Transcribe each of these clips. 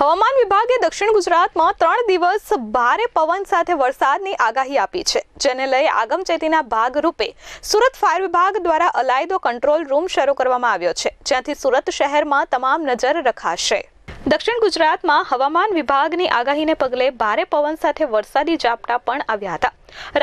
હવામાન વિભાગે દક્ષિણ ગુજરાતમાં ત્રણ દિવસ ભારે પવન સાથે વરસાદની આગાહી આપી છે, જેને લઈ આગમચેતીના ભાગરૂપે સુરત ફાયર વિભાગ દ્વારા અલાયદો કંટ્રોલ રૂમ શરૂ કરવામાં આવ્યો છે, જ્યાંથી સુરત શહેરમાં તમામ નજર રખાશે. દક્ષિણ ગુજરાતમાં હવામાન વિભાગની આગાહીને પગલે ભારે પવન સાથે વરસાદી ઝાપટા પણ આવ્યા હતા.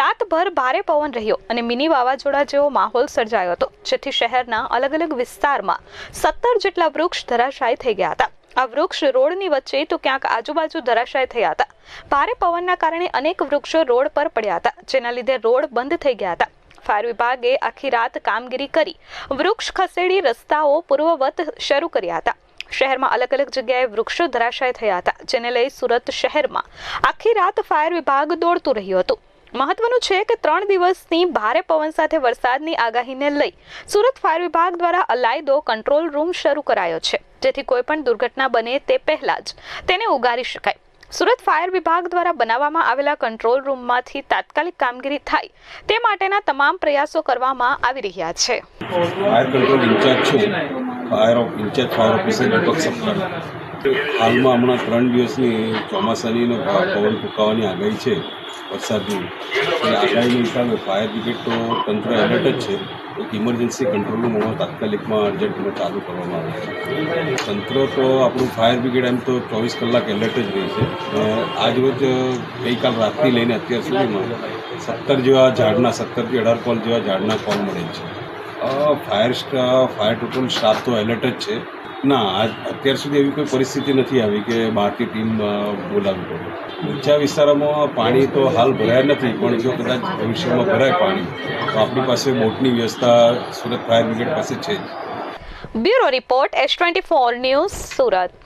રાતભર ભારે પવન રહ્યો અને મિની વાવાઝોડા જેવો માહોલ સર્જાયો હતો, જેથી શહેરના અલગ અલગ વિસ્તારમાં સત્તર જેટલા વૃક્ષ ધરાશાયી થઈ ગયા હતા. આ વૃક્ષ રોડની વચ્ચે તો ક્યાંક આજુબાજુ ધરાશાય થયા હતા. ભારે પવનના કારણે અનેક વૃક્ષો રોડ પર પડ્યા હતા, જેના લીધે રોડ બંધ થઈ ગયા હતા. ફાયર વિભાગે આખી રાત કામગીરી કરી વૃક્ષ ખસેડી રસ્તાઓ પૂર્વવત શરૂ કર્યા હતા. શહેરમાં અલગ અલગ જગ્યાએ વૃક્ષો ધરાશાય થયા હતા, જેને લઈ સુરત શહેરમાં આખી રાત ફાયર વિભાગ દોડતું રહ્યું હતું. મહત્વનું છે કે ત્રણ દિવસની ભારે પવન સાથે વરસાદની આગાહીને લઈ સુરત ફાયર વિભાગ દ્વારા અલાયદો કંટ્રોલ રૂમ શરૂ કરાયો છે. જેથી કોઈ પણ દુર્ઘટના બને તે પહેલા જ તેને ઉગારી શકાય. સુરત ફાયર વિભાગ દ્વારા બનાવવામાં આવેલા કંટ્રોલ રૂમમાંથી તાત્કાલિક કામગીરી થાય તે માટેના તમામ પ્રયાસો કરવામાં આવી રહ્યા છે. ફાયર કંટ્રોલ ઇન્ચાર્જ છું. Fire incharge fire officer Deepak સપ્તાહ હાલમાં હમણાં ત્રણ દિવસની ચોમાસાની પવન ફૂંકાવાની આગાહી છે. વરસાદની. આગાહીના હિસાબે ફાયર બ્રિગેડ તો તંત્ર એલર્ટ જ છે. એક ઇમરજન્સી કંટ્રોલ રૂમ હમણાં તાત્કાલિકમાં અર્જન્ટમાં ચાલુ કરવામાં આવે છે. તંત્ર તો આપણું ફાયર બ્રિગેડ એમ તો ચોવીસ કલાક એલર્ટ જ રહે છે. અને આજ રોજ ગઈકાલ રાતથી લઈને અત્યાર સુધીમાં સત્તર જેવા ઝાડના સત્તરથી અઢાર કોલ જેવા ઝાડના કોલ મળે છે. ફાયર ફાયર ટોટલ સ્ટાફ તો એલર્ટ જ છે. ના, આજ અત્યાર સુધી એવી કોઈ પરિસ્થિતિ નથી આવી કે બહારથી ટીમ બોલાવી પડે. ઊંચા વિસ્તારોમાં પાણી તો હાલ ભરાયા નથી, પણ જો કદાચ ભવિષ્યમાં ભરાય પાણી, તો આપણી પાસે બોટની વ્યવસ્થા સુરત ફાયર બ્રિગેડ પાસે છે જ. Bureau report S twenty four news Surat.